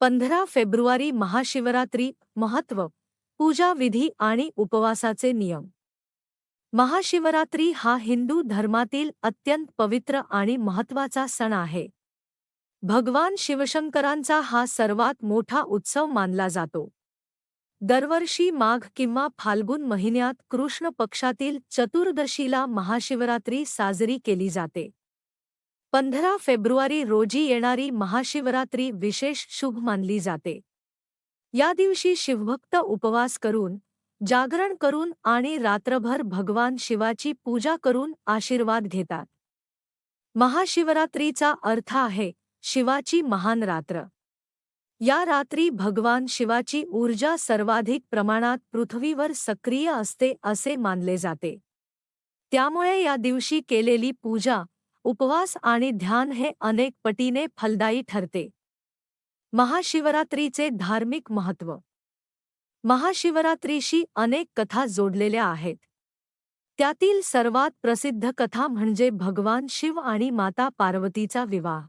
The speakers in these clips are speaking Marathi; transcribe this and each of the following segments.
पंधरा फेब्रुवारी महाशिवरात्री महत्त्व पूजा विधी आणि उपवासाचे नियम. महाशिवरात्री हा हिंदू धर्मातील अत्यंत पवित्र आणि महत्त्वाचा सण आहे. भगवान शिवशंकरांचा हा सर्वात मोठा उत्सव मानला जातो. दरवर्षी माघ किंवा फाल्गुन महिन्यात कृष्ण पक्षातील चतुर्दशीला महाशिवरात्री साजरी केली जाते. पंधरा फेब्रुवारी रोजी येणारी महाशिवरात्री विशेष शुभ मानली जाते. या दिवशी शिवभक्त उपवास करून जागरण करून आणि रात्रभर भगवान शिवाची पूजा करून आशीर्वाद घेतात. महाशिवरात्रीचा अर्थ आहे शिवाची महान रात्र. या रात्री भगवान शिवाची ऊर्जा सर्वाधिक प्रमाणात पृथ्वीवर सक्रिय असते असे मानले जाते. त्यामुळे या दिवशी केलेली पूजा उपवास आणि ध्यान हे अनेक पटीने फलदायी ठरते. महाशिवरात्रीचे धार्मिक महत्त्व महाशिवरात्रीशी अनेक कथा जोडलेल्या आहेत. त्यातील सर्वात प्रसिद्ध कथा म्हणजे भगवान शिव आणि माता पार्वतीचा विवाह.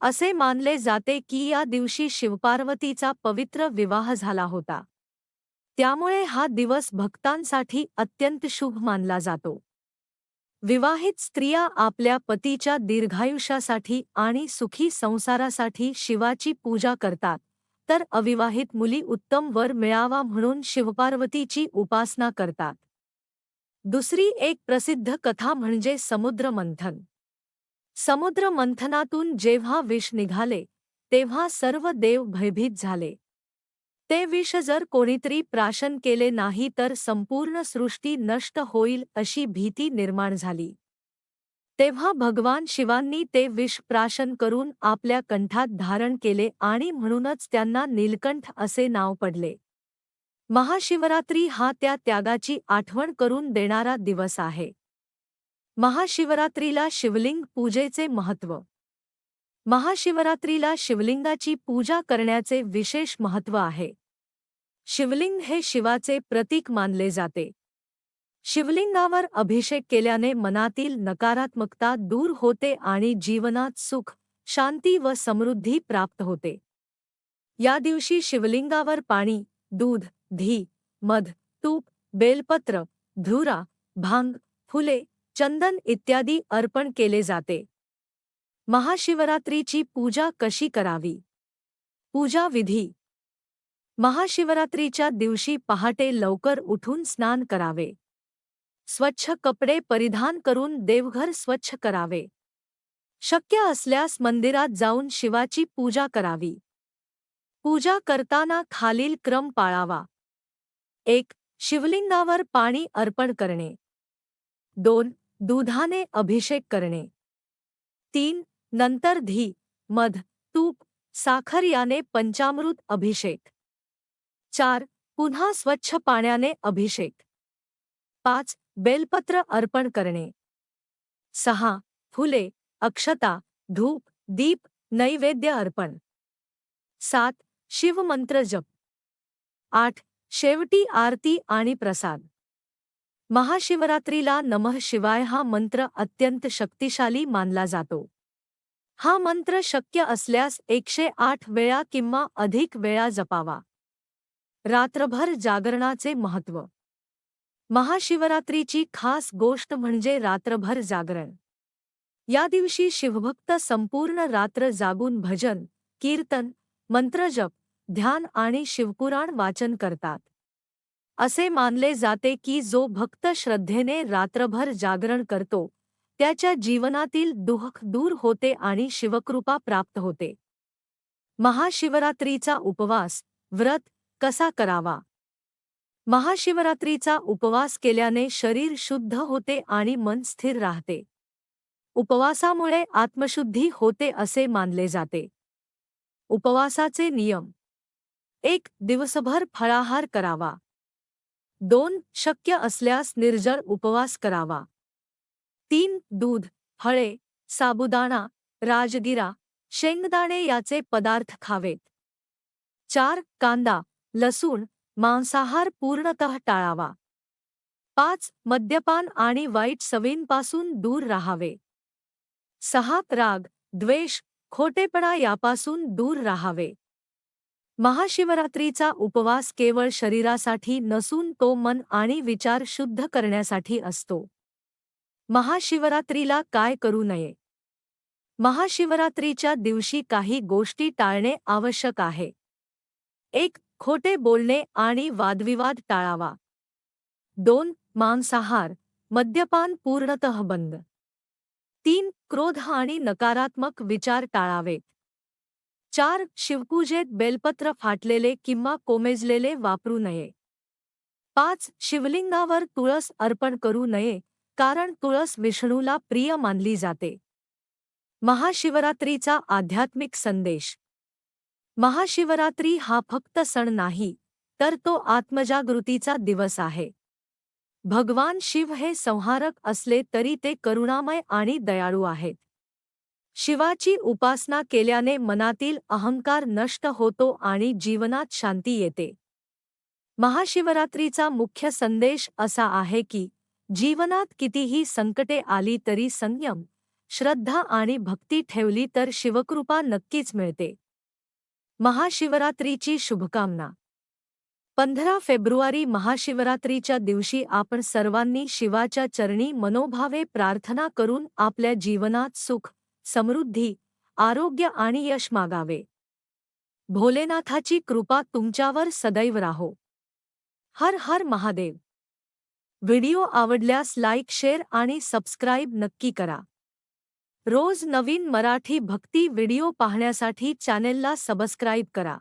असे मानले जाते की या दिवशी शिवपार्वतीचा पवित्र विवाह झाला होता. त्यामुळे हा दिवस भक्तांसाठी अत्यंत शुभ मानला जातो. विवाहित स्त्रिया आपल्या पतीच्या दीर्घायुष्यासाठी आणि सुखी संसारासाठी शिवाची पूजा करतात. तर अविवाहित मुली उत्तम वर मिळावा म्हणून शिवपार्वतीची उपासना करतात. दुसरी एक प्रसिद्ध कथा म्हणजे समुद्र मंथन समुद्र मंथनातून जेव्हा विष निघाले तेव्हा सर्व देव भयभीत झाले. ते विष जर कोणीतरी प्राशन केले नाही तर संपूर्ण सृष्टी नष्ट होईल अशी भीती निर्माण झाली. तेव्हा भगवान शिवांनी ते विष प्राशन करून आपल्या कंठात धारण केले आणि म्हणूनच त्यांना नीलकंठ असे नाव पडले. महाशिवरात्री हा त्या त्यागाची आठवण करून देणारा दिवस आहे. महाशिवरात्रीला शिवलिंग पूजेचे महत्त्व. महाशिवरात्रीला शिवलिंगाची पूजा करण्याचे विशेष महत्त्व आहे. शिवलिंग हे शिवाचे प्रतीक मानले जाते. शिवलिंगावर अभिषेक केल्याने मनातील नकारात्मकता दूर होते आणि जीवनात सुख, शांती व समृद्धी प्राप्त होते. या दिवशी शिवलिंगावर पाणी, दूध धी मध, तूप, बेलपत्र, धुरा, भाँग, फुले, चंदन इत्यादी अर्पण केले जाते. महाशिवरात्रीची पूजा कशी करावी? पूजा विधी. महाशिवरात्रीच्या दिवशी पहाटे लवकर उठून स्नान करावे. स्वच्छ कपडे परिधान करून देवघर स्वच्छ करावे. शक्य असल्यास मंदिरात जाऊन शिवाची पूजा करावी. पूजा करताना खालील क्रम पाळावा. एक शिवलिंगावर पाणी अर्पण करणे. दोन दुधाने अभिषेक करणे. तीन नंतर धी मध तूप साखर याने पंचामृत अभिषेक. चार पुन्हा स्वच्छ पाण्याने अभिषेक. पाच बेलपत्र अर्पण करणे. सहा फुले अक्षता धूप दीप नैवेद्य अर्पण. सात शिवमंत्र जप. आठ शेवटी आरती आणि प्रसाद. महाशिवरात्रीला नमः शिवाय हा मंत्र अत्यंत शक्तिशाली मानला जातो. हा मंत्र शक्य असल्यास एकशे आठ वेळा किंवा अधिक वेळा जपावा. रात्रभर जागरणाचे महत्त्व. महाशिवरात्रीची खास गोष्ट म्हणजे रात्रभर जागरण. या दिवशी शिवभक्त संपूर्ण रात्र जागून भजन कीर्तन मंत्रजप ध्यान आणि शिवपुराण वाचन करतात. असे मानले जाते की जो भक्त श्रद्धेने रात्रभर जागरण करतो त्याच्या जीवनातील दुःख दूर होते आणि शिवकृपा प्राप्त होते. महाशिवरात्रीचा उपवास व्रत कसा करावा? महाशिवरात्रीचा उपवास केल्याने शरीर शुद्ध होते आणि मन स्थिर राहते. उपवासामुळे आत्मशुद्धी होते असे मानले जाते. उपवासाचे नियम. एक दिवसभर फळाहार करावा. दोन शक्य असल्यास निर्जळ उपवास करावा. तीन दूध फळे साबुदाणा राजगिरा शेंगदाणे याचे पदार्थ खावेत. चार कांदा लसूण मांसाहार पूर्णतः टाळावा. पाच मद्यपान आणि वाईट सवयींपासून दूर राहावे. सहा राग द्वेष खोटेपणा यापासून दूर राहावे. महाशिवरात्रीचा उपवास केवळ शरीरासाठी नसून तो मन आणि विचार शुद्ध करण्यासाठी असतो. महाशिवरात्रीला काय करू नये? महाशिवरात्रीच्या दिवशी काही गोष्टी टाळणे आवश्यक आहे. एक खोटे बोलणे आणि वादविवाद टाळावा. दोन मांसाहार मद्यपान पूर्णतः बंद. तीन क्रोध आणि नकारात्मक विचार टाळावेत चार शिवपूजेत बेलपत्र फाटलेले किंवा कोमेजलेले वापरू नये. पाच शिवलिंगावर तुळस अर्पण करू नये कारण तुळस विष्णूला प्रिय मानली जाते. महाशिवरात्रीचा आध्यात्मिक संदेश. महाशिवरात्री हा फक्त सण नाही तर तो आत्मजागृतीचा दिवस आहे. भगवान शिव हे संहारक असले तरी ते करुणामय आणि दयाळू आहेत. शिवाची उपासना केल्याने मनातील अहंकार नष्ट होतो आणि जीवनात शांती येते. महाशिवरात्रीचा मुख्य संदेश असा आहे की जीवनात कितीही संकटे आली तरी संयम श्रद्धा आणि भक्ती ठेवली तर शिवकृपा नक्कीच मिळते. महाशिवरात्रीची शुभकामना. पंधरा फेब्रुवारी महाशिवरात्रीच्या दिवशी आपण सर्वांनी शिवाच्या चरणी मनोभावे प्रार्थना करून आपल्या जीवनात सुख समृद्धी आरोग्य आणि यश मागावे. भोलेनाथाची कृपा तुमच्यावर सदैव राहो. हर हर महादेव. व्हिडिओ आवडल्यास लाईक शेअर आणि सबस्क्राईब नक्की करा. रोज नवीन मराठी भक्ती व्हिडिओ पाहण्यासाठी चॅनेलला सबस्क्राईब करा.